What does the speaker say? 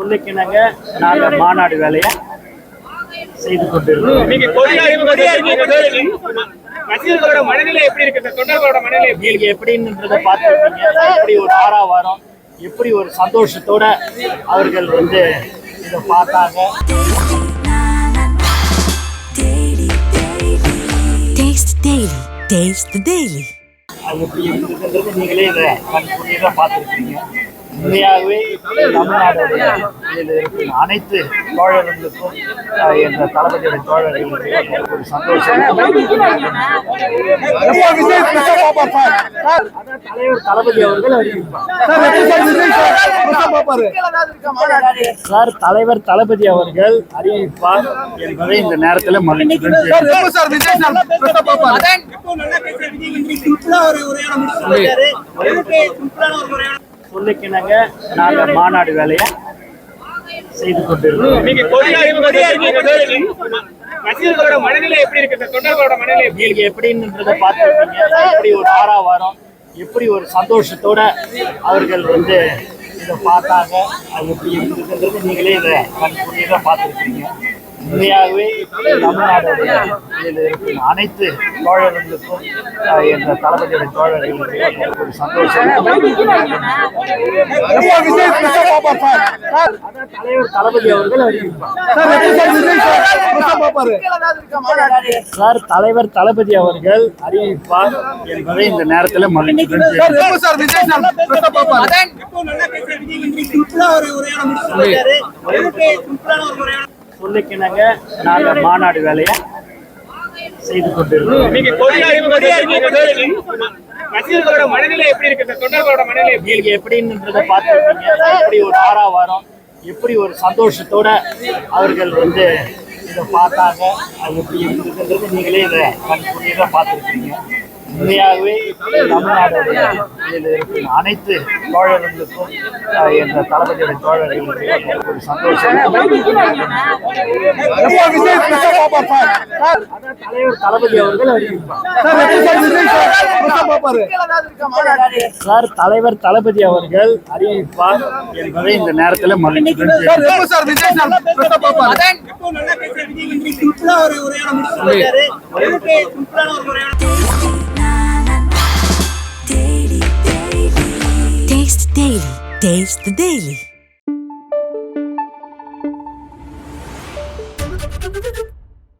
சொல்லிக்கினாங்க நாங்க மாநாடு வேலையை செய்து கொண்டிருக்கிறோம். ரசிகர்களோட மனநிலை எப்படி இருக்கு? சார் தொண்டர்களோட மனநிலை எப்படி நீங்க எப்படின்றத பார்த்துருப்பீங்க. எப்படி ஒரு ஆறாவாரம் எப்படி ஒரு சந்தோஷத்தோட அவர்கள் வந்து இதை பார்த்தாங்க. அது எப்படி நீங்களே இதை கண்கூடியதாக பார்த்துருக்கீங்க உண்மையாகவே தமிழ்நாடுடைய இதில் இருக்கிற அனைத்து தோழர்களுக்கும் என்ற தளபதியுடைய தோழர்களுக்கு ஒரு சந்தோஷம் தலைவர் தளபதி அவர்கள் அறிவிப்பார் சார் தலைவர் தளபதி அவர்கள் அறிவிப்பார் என்பதை இந்த நேரத்தில் மகிழ்ச்சியுடன் சொல்லிக்கினாங்க நாங்க மாநாடு வேலையை செய்து கொண்டிருக்கிறோம். இருக்கீங்க ரசிகர்களோட மனநிலை எப்படி இருக்கு? தொண்டர்களோட மனநிலை எப்படி நீங்க எப்படின்றத பார்த்துருப்பீங்க. எப்படி ஒரு ஆறாவாரம் எப்படி ஒரு சந்தோஷத்தோட அவர்கள் வந்து இதை பார்த்தாங்க அது எப்படி இருக்குன்றது நீங்களே இதை கண்கூடியதாக பார்த்துருக்கீங்க உண்மையாகவே தமிழ்நாடுடைய இதில் இருக்கிற அனைத்து தோழர்களுக்கும் என்ற தளபதியுடைய தோழர்களுக்கு ஒரு சந்தோஷம் தலைவர் தளபதி அவர்கள் அறிவிப்பார். சார் தலைவர் தளபதி அவர்கள் அறிவிப்பார் என்பதை இந்த நேரத்தில் மகிழ்ச்சியுடன் சொல்லிக்கினாங்க நாங்க மாநாடு வேலையை செய்து கொண்டிருக்கிறோம். இருக்கீங்க ரசிகர்களோட மனநிலை எப்படி இருக்கு? தொண்டர்களோட மனநிலை எப்படி நீங்க எப்படின்றத பார்த்துருப்பீங்க. எப்படி ஒரு ஆறாவாரம் எப்படி ஒரு சந்தோஷத்தோட அவர்கள் வந்து இதை பார்த்தாங்க அது எப்படி இருக்குன்றது நீங்களே இதை கண்கூடியதாக பார்த்துருக்கீங்க உண்மையாகவே தமிழ்நாடு அனைத்து தோழர்களுக்கும் என்ற தளபதியுடைய தோழர்களுக்கு ஒரு சந்தோஷம். தலைவர் தளபதி அவர்கள் அறிவிப்பார். சார் தலைவர் தளபதி அவர்கள் அறிவிப்பார் என்பதை இந்த நேரத்தில் மகிழ்ச்சியுடன் Taste the Daily.